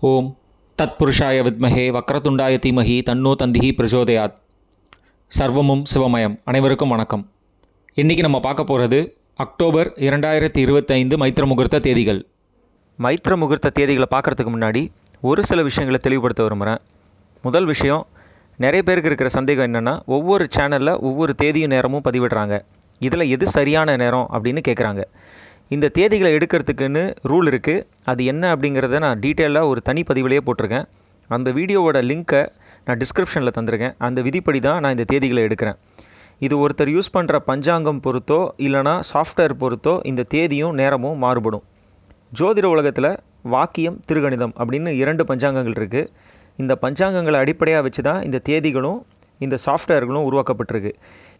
ஓம். தத்புருஷாய வித்மஹே வக்ரதுண்டாய தீமஹி தன்னோ தந்திஹி பிரச்சோதயாத். சர்வமும் சிவமயம். அனைவருக்கும் வணக்கம். இன்றைக்கி நம்ம பார்க்க போகிறது அக்டோபர் இரண்டாயிரத்தி இருபத்தைந்து மைத்திர முகூர்த்த தேதிகள். மைத்திர முகூர்த்த தேதிகளை பார்க்குறதுக்கு முன்னாடி ஒரு சில விஷயங்களை தெளிவுபடுத்த விரும்புகிறேன் முதல் விஷயம் நிறைய பேருக்கு இருக்கிற சந்தேகம் என்னென்னா ஒவ்வொரு சேனலில் ஒவ்வொரு தேதியும் நேரமும் பதிவிடுறாங்க. இதில் எது சரியான நேரம் அப்படின்னு கேட்குறாங்க இந்த தேதிகளை எடுக்கிறதுக்குன்னு ரூல் இருக்குது அது என்ன அப்படிங்கிறத நான் டீட்டெயிலாக ஒரு தனி பதிவிலேயே போட்டிருக்கேன். அந்த வீடியோவோட லிங்க்கை நான் டிஸ்கிரிப்ஷனில் தந்திருக்கேன். அந்த விதிப்படி தான் நான் இந்த தேதிகளை எடுக்கிறேன். இது ஒருத்தர் யூஸ் பண்ணுற பஞ்சாங்கம் பொறுத்தோ இல்லைனா சாஃப்ட்வேர் பொறுத்தோ இந்த தேதியும் நேரமும் மாறுபடும். ஜோதிட உலகத்தில் வாக்கியம் திருகணிதம் அப்படின்னு இரண்டு பஞ்சாங்கங்கள் இருக்குது இந்த பஞ்சாங்கங்களை அடிப்படையாக வச்சு தான் இந்த தேதிகளும் இந்த சாஃப்ட்வேர்களும் உருவாக்கப்பட்டிருக்கு.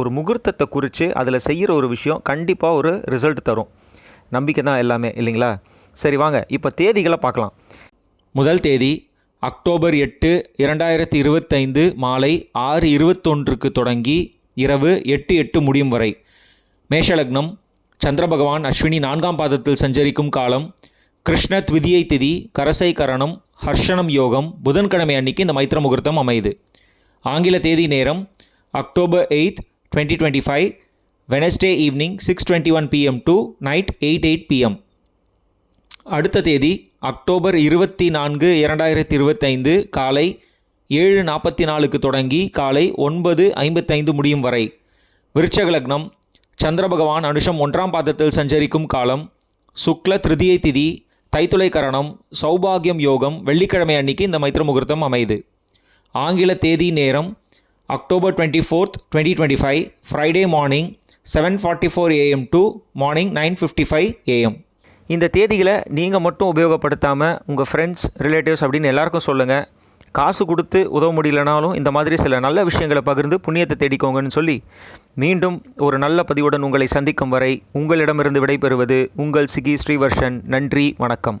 ஒரு முகூர்த்தத்தை குறித்து அதில் செய்கிற ஒரு விஷயம் கண்டிப்பாக ஒரு ரிசல்ட் தரும். நம்பிக்கை தான் எல்லாமே இல்லைங்களா? சரி வாங்க. இப்போ தேதிகளை பார்க்கலாம். முதல் தேதி அக்டோபர் எட்டு இரண்டாயிரத்தி இருபத்தைந்து மாலை ஆறு இருபத்தொன்றுக்கு தொடங்கி இரவு எட்டு எட்டு முடியும் வரை. மேஷலக்னம் சந்திர பகவான் அஸ்வினி நான்காம் பாதத்தில் சஞ்சரிக்கும் காலம் கிருஷ்ண த்விதியை திதி கரசை கரணம் ஹர்ஷனம் யோகம் புதன்கிழமை அன்னைக்கு இந்த மைத்திர முகூர்த்தம் அமையுது. ஆங்கில தேதி நேரம் October eighth twenty twenty five Wednesday evening six twenty one PM to night eight eight PM அடுத்த தேதி அக்டோபர் இருபத்தி நான்கு இரண்டாயிரத்தி இருபத்தைந்து காலை ஏழு நாற்பத்தி நாலுக்கு தொடங்கி காலை ஒன்பது ஐம்பத்தைந்து முடியும் வரை. விருட்சக லக்னம் சந்திர பகவான் அனுஷம் ஒன்றாம் பாதத்தில் சஞ்சரிக்கும் காலம் சுக்ல திருதியை திதி தைத்துளை கரணம் சௌபாகியம் யோகம் வெள்ளிக்கிழமை அன்னைக்கு இந்த மைத்திர முகூர்த்தம் அமைது. ஆங்கில தேதி நேரம் October twenty fourth twenty twenty five Friday morning seven forty four AM to morning nine fifty five AM இந்த தேதிகளை நீங்கள் மட்டும் உபயோகப்படுத்தாமல் உங்கள் ஃப்ரெண்ட்ஸ் ரிலேட்டிவ்ஸ் அப்படின்னு எல்லாருக்கும் சொல்லுங்கள் காசு கொடுத்து உதவ முடியலனாலும் இந்த மாதிரி சில நல்ல விஷயங்களை பகிர்ந்து புண்ணியத்தை தேடிக்கோங்கன்னு சொல்லி மீண்டும் ஒரு நல்ல பதிவுடன் உங்களை சந்திக்கும் வரை உங்களிடமிருந்து விடைபெறுவது உங்கள் சிகி ஸ்ரீவர்ஷன். நன்றி வணக்கம்.